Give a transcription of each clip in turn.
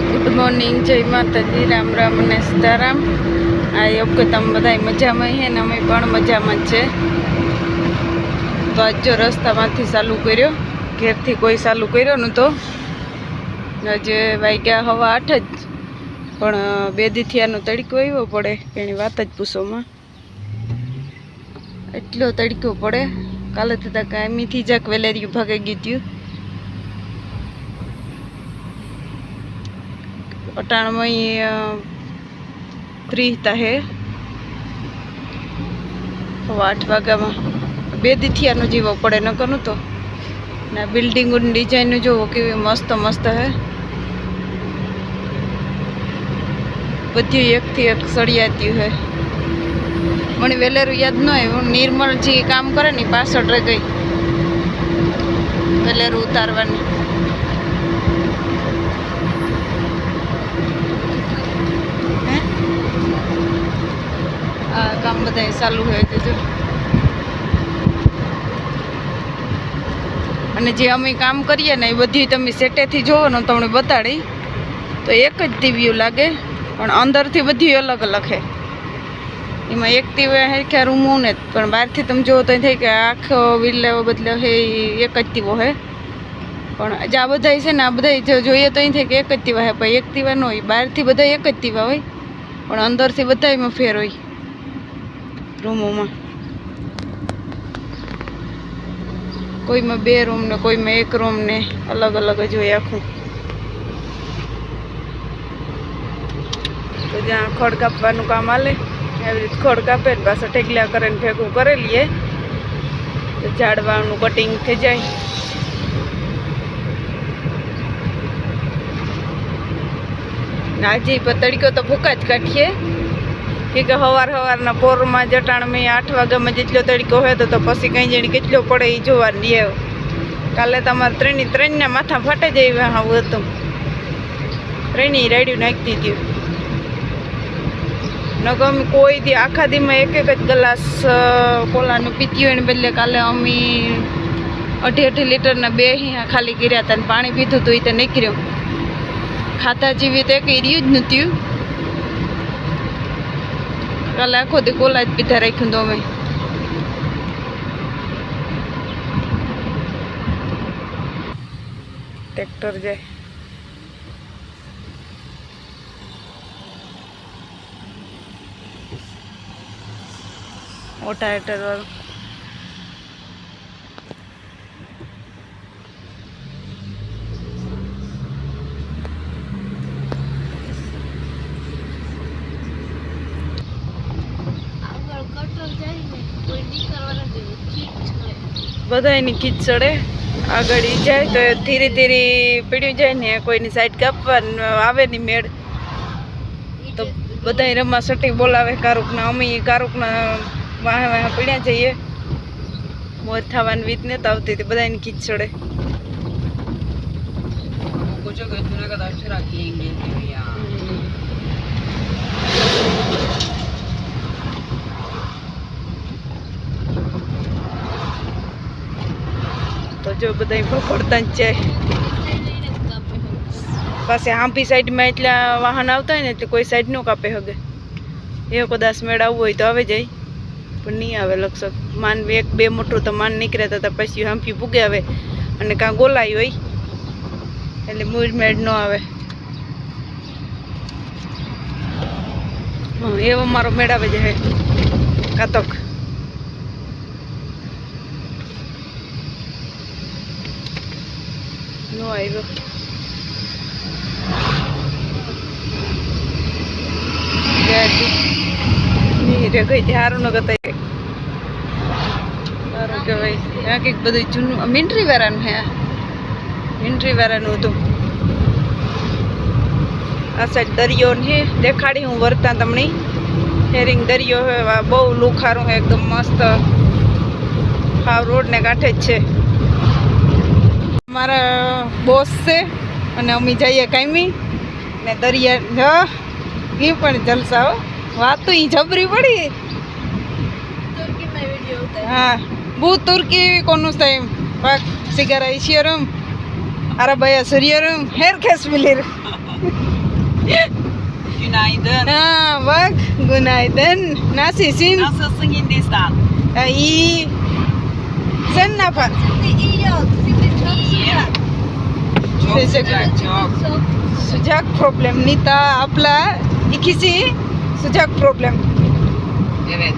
તો good morning જય માતાજી, રામ રામ અને સીતારામ. આ યોગ કે તમે બધા મજામાં છે ને અમે પણ મજામાં છે. તો આજ જો રસ્તામાંથી ચાલુ કર્યો, ઘેરથી કોઈ ચાલુ કર્યો ને તો આજે વાગ્યા હવા આઠ જ, પણ બે દીથી આનો તડકો એવો પડે, એની વાત જ પૂછોમાં એટલો તડકો પડે, કાલે થતા કાયમીથી જાક વેલેરિયું ભાગી ગયું ત્યું અટાણમાં ફ્રી હે. હવે આઠ વાગ્યામાં. બે દીથિયાનો જીવો પડે ન કરું તો. ને બિલ્ડિંગોની ડિઝાઇન જોવો કેવી મસ્ત મસ્ત હે. બધી એકથી એક સળિયાતી હે. મને વેલેરું યાદ ન આવ્યું નિર્મલ જે કામ કરે ને પાછળ રહી ગઈ. વેલેરું ઉતારવાની. કામ બધા ચાલુ હોય તે અને જે અમે કામ કરીએ ને એ બધી તમે સેટેથી જોવો ને તમને બતાડી. તો એક જ દીવ્યું લાગે, પણ અંદરથી બધી અલગ અલગ છે એમાં એક દીવે હેખ્યા કે રૂમો ને, પણ બહારથી તમે જોવો તો થાય કે આખો વિલ્લો બદલે હે એક જ દીવો હે. પણ જે આ બધા છે ને, આ બધા જોઈએ તો અહીં થાય કે એક જ દીવા હે, પણ એક દીવા ન હોય. બહારથી બધા એક જ દીવા હોય, પણ અંદરથી બધા એમાં ફેર હોય. રૂમોમાં. કોઈમાં બે રૂમ ને કોઈમાં એક રૂમ ને અલગ અલગ જ હોય આખું. તો જ્યાં ખડ કાપવાનું કામ આલે એવી રીતે ખડ કાપે ને પાછા ઢેકલા કરે ને ભેગું કરી લઈએ તો ઝાડવાનું કટિંગ થઈ જાય. આજે તડકો તો ભૂકા જ કાઢીએ. કે કે હવાર હવારના પોરમાં જટાણ મેં આઠ વાગ્યામાં જેટલો તડકો હોય તો પછી કઈ જણી કેટલો પડે એ જોવા લઈએ કાલે તમારે ત્રણની ત્રણના માથા ફાટે જાય આવું હતું. ત્રણેય રેડ્યું નાખતી દીધું ન અમે કોઈ દી આખા દીમાં એક એક જ ગ્લાસ કોલાનું પીતી હોય ને બદલે કાલે અમે અઢી અઢી લીટરના બે અહીંયા ખાલી કર્યા હતા ને પાણી પીધું હતું એ તો નીકળ્યું. ખાતા જેવી તો કર્યું જ નથી કાલે આખો દી કોલા જ પીધા રાખ્યું તો અમે ટ્રેક્ટર જાય મોટા હેટર વાળું. બધાની ખીચ ચડે. આગળ જાય તો ધીરે ધીરે પીડ્યું જાય ને કોઈની સાઈડ કાપવાનું આવે ની મેળ. તો બધા રમવા સટી બોલાવે કારુકના, અમે કારુકના વાહ વાહ પીડ્યા જઈએ. મોર થવાની વીત ને આવતી હતી બધાની ખીચ ચડે. પૂછો કે જુનાગઢ અક્ષરા જો બધા પકડતા જ જાય પાસે હાંપી સાઈડમાં એટલા વાહન આવતા હોય ને એટલે કોઈ સાઈડ નો કાપે હગે. એ કદાચ મેળ આવવું હોય તો આવે જાય. પણ નહીં આવે લક્ષક માન એક બે મોટું તો માન નીકળે હતા પછી હાંપી ભૂગે આવે. અને કાં ગોલાઈ હોય. એટલે મૂળ મેળ ન આવે. એવો મારો મેળ આવે છે કાતક. નો આવ્યો રે ગઈ હારું ન ગતા સારું કંઈક બધું જૂનું મિન્ટ્રી વાળાનું હે મિન્ટ્રી વાળાનું આ સાઈડ દરિયો ને દેખાડી હું વર્તા તમને. હેરિંગ દરિયો હે બહુ લુખારું હે, એકદમ મસ્ત. હાવ રોડને કાંઠે જ છે. મારા બોસ છે અને અમે જઈએ કાયમી ને દરિયા એ પણ જલસા હો વાત તો ઈ જબરી પડી હા બહુ તુર્કી કોનું છે પાક સિગારા ઈશિયરમ Arabaya soruyorum. Herkes bilir. Günaydın. Ha bak. Günaydın. Nasılsın? Nasılsın Hindistan? Ha, iyi. Sen ne yapar? Şimdi iyi oldu. Şimdi sıcak. Çok sıcak, çok. Çok Sıcak problem. Nita abla ikisi sıcak problem. Evet.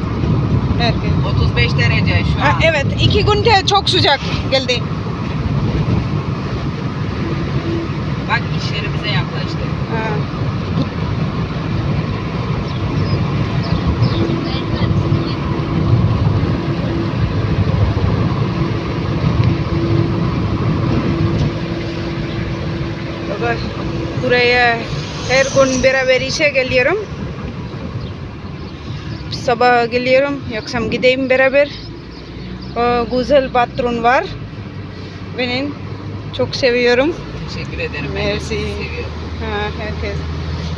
Evet. 35 derece şu Ha, an. evet iki günde çok sıcak geldi. Bak iş yerimize yaklaştık. Ha. Buraya her gün beraber işe geliyorum. Sabah geliyorum, akşam gideyim beraber. O güzel patron var. Benim çok seviyorum. Teşekkür ederim. Merci. Ha, herkes.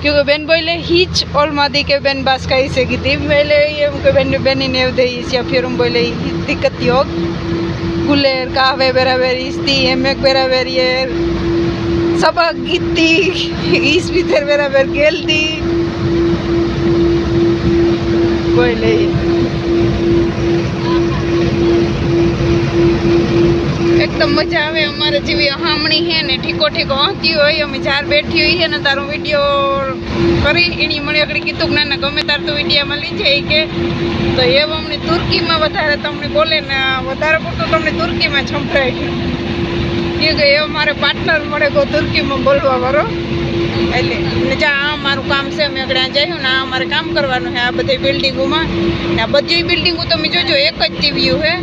Çünkü ben böyle hiç olmadı ki ben başka işe gideyim. Böyle ben benim evde iş yapıyorum böyle hiç dikkat yok. Güler, kahve beraber içti, yemek beraber yer. Sabah gitti, iş biter beraber geldi. Böyle. એકદમ મજા આવે અમારે જેવી હામણી છે ને ઠીકો ઠીકો હંતી હોય અમે જ્યારે બેઠી હોય છે ને તારો વીડિયો કરી એની મને આગળ કીધું કે ના ગમે તાર તો વિડીયોમાં લઈ જાય કે તો એવું અમને તુર્કીમાં વધારે તમને બોલે ને વધારે પડતું તમને તુર્કીમાં સંભળાય કે એવો મારે પાર્ટનર મળે ગો તુર્કીમાં બોલવા વાળો. એટલે ને જા, આ મારું કામ છે, અમે આગળ જઈશું ને આ અમારે કામ કરવાનું છે, આ બધી બિલ્ડિંગોમાં. ને આ બધી બિલ્ડિંગો તમે જોજો, એક જ ટીવી છે.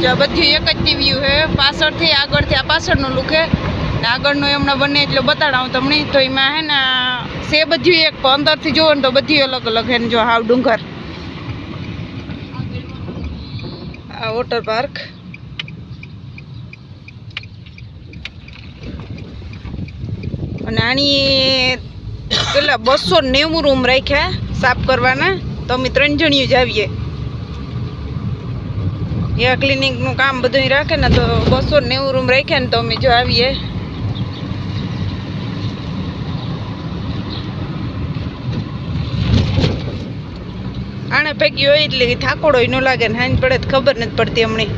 જો આ બધી એક જ ટીવી છે, પાછળથી આગળથી આ પાછળનું લુકે ને આગળનું એમણે બને એટલે બતાડાવું તમને. તો એમાં હે ને સે બધું એક અંદરથી જોવો ને તો બધી અલગ અલગ છે ને જો હાવ ડુંગર. આ વોટર પાર્ક અને આની કેટલા બસો નેવું રૂમ રાખ્યા સાફ કરવાના. તો અમે ત્રણ જણીઓ જ એ ક્લિનિકનું કામ બધું રાખે ને તો બસો નેવું રૂમ રાખ્યા ને તો અમે જો આવીએ. આને પૈકી હોય એટલે થાકોડો ન લાગે ને હાંજ પડે ખબર નથી પડતી હમણાં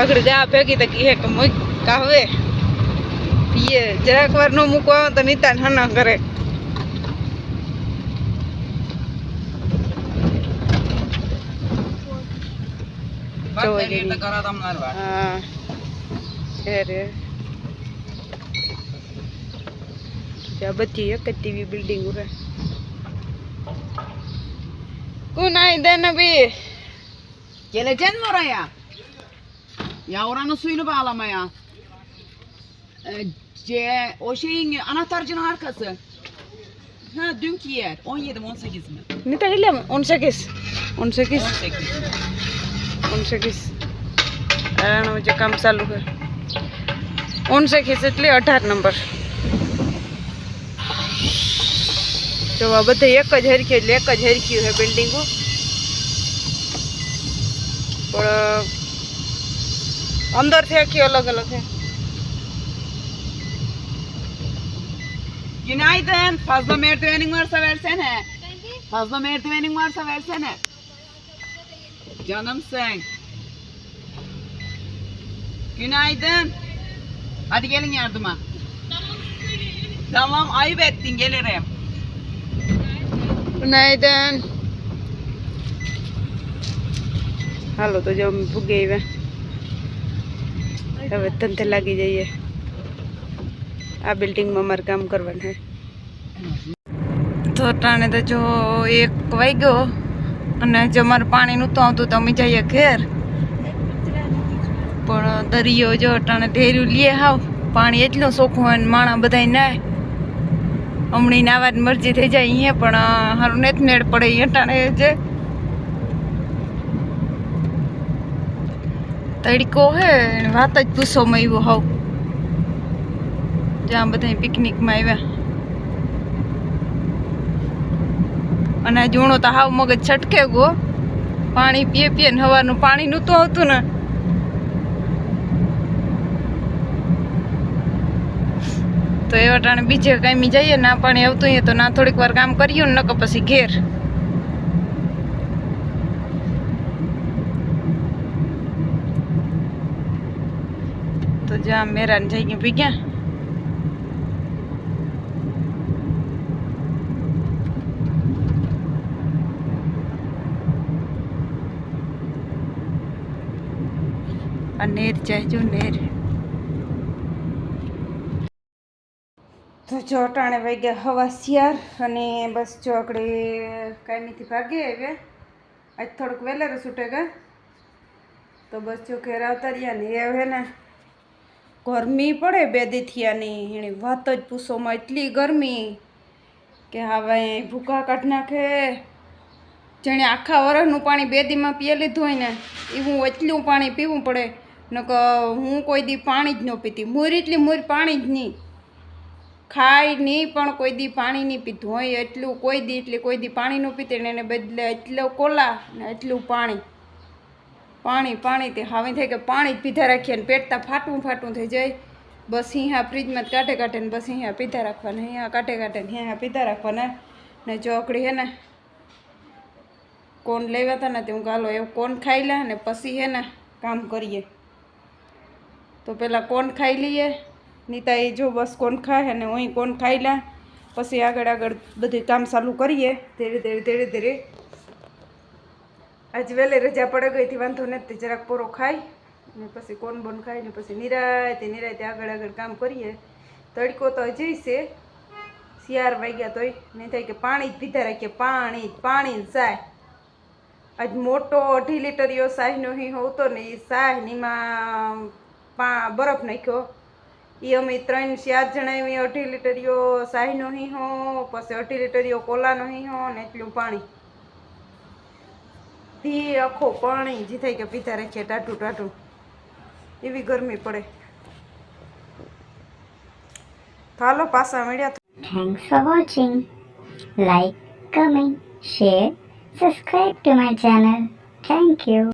આગળ ગા ભેગી તો કહે કે મૂક કાવે પીએ જરાક વાર નો આવે તો નિતાન હના કરે બધી એક જ ટીવી બિલ્ડિંગ છે Günaydın abi. Geleceksin mi oraya? Ya oranın suyunu bağlamaya. Ee, C, o şeyin anahtarcının arkası. Ha dünkü yer. 17 mi 18 mi? Ne takıyla mı? 18. 18. 18. 18. આનું જે કામ ચાલુ છે 19 એટલે અઢાર નંબર જો આ બધે એક જ હરખી એટલે એક જ હરખ્યું છે બિલ્ડિંગો પણ અંદરથી આખી અલગ અલગ છે Günaydın. Fazla merdivenin varsa versene. Fazla merdivenin varsa versene. Canımsın. Günaydın. Hadi gelin yardıma. Tamam ayıp ettin gelirim. Günaydın. હાલો તો જો અમે ભૂગી આવ્યા હવે તંતે લાગી જઈએ આ બિલ્ડિંગમાં મારે કામ કરવાનું છે. તો ટાણે તો જો એક વાગ્યો અને જો અમારે પાણી નહોતું આવતું તો અમે જઈએ ઘેર. પણ દરિયો જો ટાણે ઢેર્યું લઈએ હાવ. પાણી એટલું ચોખ્ખું હોય ને માણા બધા નાય. હમણાં નાવાની મરજી થઈ જાય અહીંયા, પણ હારું નેત મેળ પડે અહીંયા ટાણે જે. તડકો હે વાત જ પૂછોમાં આવ્યો હાવ. જ્યાં બધા પિકનિકમાં આવ્યા. અને જૂણો તો હાવ મગજ છટકે ગો પાણી પીએ પીએ ને હવાનું પાણી નહોતું આવતું ને. તો એ વટાણે બીજે કાંઈ જઈએ ના પાણી આવતું તો ના થોડીક વાર કામ કર્યું ને નકર પછી ઘેર. તો જ્યાં જઈ જઈને પી આ નેર જાય જો નેર. તો જો અટાણે વાગ્યા હવા શિયાર અને બસ જો આપણે કાયમીથી ભાગે આવ્યા. આજ થોડુંક વહેલા છૂટે ગયા તો બસ જો ઘેર આવતા રહ્યા ને એ હવે ને ગરમી પડે બે દીથિયાની એની વાત જ પૂછોમાં એટલી ગરમી કે હવે ભૂકા કાઢ નાખે. જેણે આખા વરસનું પાણી બે દીમાં પીએ લીધું હોય ને એવું એટલું પાણી પીવું પડે. નક હું કોઈ દી પાણી જ ન પીતી. મૂર એટલી મૂર પાણી જ નહીં. ખાય નહીં પણ કોઈ દી પાણી નહીં પીધું હોય એટલું કોઈ દી એટલે કોઈ દી પાણી ન પીતી ને એને બદલે એટલો કોલા ને એટલું પાણી. પાણી પાણી તે હવે થાય કે પાણી જ પીધા રાખીએ ને પેટતા ફાટું ફાટું થઈ જાય. બસ અહીંયા ફ્રીજમાં જ કાઢે કાઢે ને બસ અહીંયા પીધા રાખવાના અહીંયા કાઢે કાઢે ને અહીંયા પીધા રાખવાના. ને ચોકડી હે ને કોણ લેવા હતા ને તે હું ગાલો એવું કોણ ખાઈ લે ને પછી હે ને કામ કરીએ. તો પહેલાં કોણ ખાઈ લઈએ. નીતા એ જો બસ કોણ ખાય અને હું કોણ ખાઈ લે. પછી આગળ આગળ બધું કામ ચાલુ કરીએ. ધીરે ધીરે ધીરે ધીરે. આજ વહેલે રજા પડે ગઈ હતી, વાંધો નથી, જરાક પોરો ખાઈ. ને પછી કોણ બોન ખાય ને પછી નિરાયતે નિરાયતે આગળ આગળ કામ કરીએ. તડકો તો હજી છે. શિયાર વાગ્યા તોય. નહીં થાય કે પાણી જ પીધા રાખીએ. પાણી પાણી સાય. આજ મોટો અઢી લીટરીયો સાહીનો હિં હોતો ને, એ સાહ નીમાં પા બરફ નાખ્યો. એ અમે ત્રણ ચાર જણા એવી અઢી લીટરીઓ સાહીનો હિંહો, પછી અઢી લીટરીઓ કોલાનો હિંહો ને એટલું પાણી. ભી આખો પાણી જી થાય કે પીતા રાખીએ, ટાટું ટાટું. એવી ગરમી પડે. હાલો પાછા મળ્યા thanks for watching like comment share subscribe to my channel thank you.